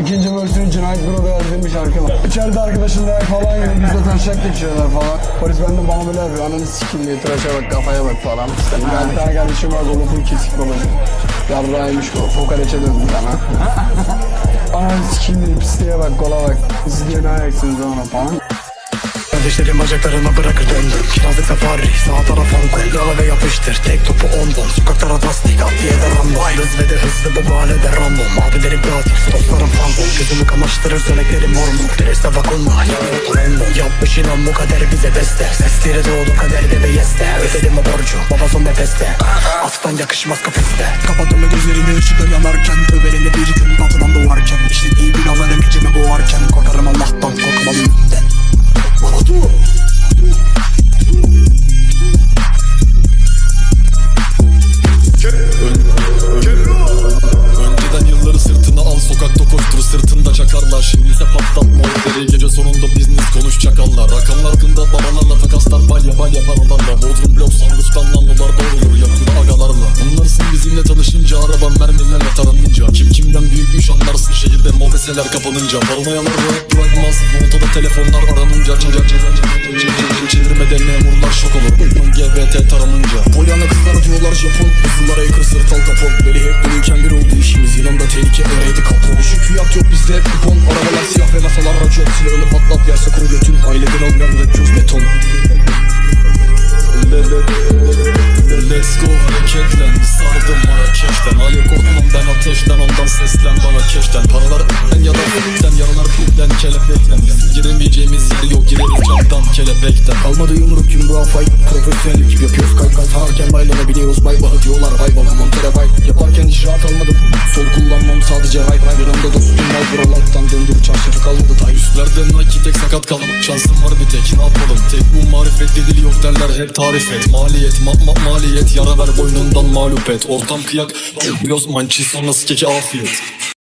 İkinci versiyonu Cinayet Büro'da yazdığım bir şarkı var. İçeride arkadaşımla falan yine bizle taşacak geçiyorlar falan. Polis benden bana böyle yapıyor. Ananı sikim diye tıraşa bak kafaya bak falan. Ben bir tane kardeşim var full kesik babacım. Yarrağıymış kolu. Fokareçe döndü bana. Ananı sikim diye pisliğe bak kola bak. Siz diye ne ayaksınız ona falan. Kardeşlerim bacaklarına bırakır döndüm Kirazlık safari sağ taraf Hong Yala ve yapıştır tek topu ondan Sokaklara lastik at diye de random Hız ve de hızlı bu mahallede random Abilerim katil Gözümü kamaştırır söneklerim hormon Dreste vakulma yanına torendon Yapmış inan bu kader bize beste. Sesleri doğdu kaderde ve yeste. Ödedim o borcu baba son nefeste. Aslan yakışmaz kafeste. Kapattım ve gözlerimi ışıklar yanarken. Öberinde bir gün batıdan doğarken. İşlediği günahların gecemi boğarken. Korkarım Allah'tan korkmam dur. Önceden yılları sırtına al sokakta koştur sırtında çakarlar Şimdi ise patlatma oyunları gece sonunda business konuş çakallar Rakamlar hakkında babalarla takaslar balya balya paralarla. Bodrum blok sandviçten nanlolar doğrulur yakında agalarla. Anlarsın bizimle tanışınca araban mermilerle taranınca. Kim kimden büyükmüş anlarsın şehirde mobeseler kapanınca. Paranoyalar rahat bırakmaz voltada telefonlar aranınca. Çocuk çevirmeden memurlar şok olur. Bıkman GBT taranınca. Polyana kızlar diyorlar Japon. Hızlılara yıkır sırt al kapon Beni hep dönüyken bir oldu işimiz. Yanımda tehlike öyleydi kapon Şükriyat yok bizde hep kupon Arabalar siyah ve masalar racon Silahını patlat yerse kuru götün Aileden olmayan cüz beton. Let's go hareketlen Sardım Marrakeş'ten Hayır korkmam ben ateşten Ondan seslen bana keşten. Paralar en ya da sen Yaralar pilden kelepekten giremeyeceğimiz yer yok Gireriz camdan kelebekten. Kalmadı yumruk yumruğa fight Profesyonellik. Yapıyoruz kay kay Sağırken baylanabiliyoruz bay bah diyorlar Vay baba montere vay. Yaparken hiç rahat almadım kalmadı tay Üstlerden Nike tek sakat kalım Şansım var bir tek. Ne yapalım? Tek bu marifet dil yok derler hep tarif et. Maliyet ma ma maliyet Yara ver boynundan mağlup et. Ortam kıyak Biliyoruz mançiz sonrası keki afiyet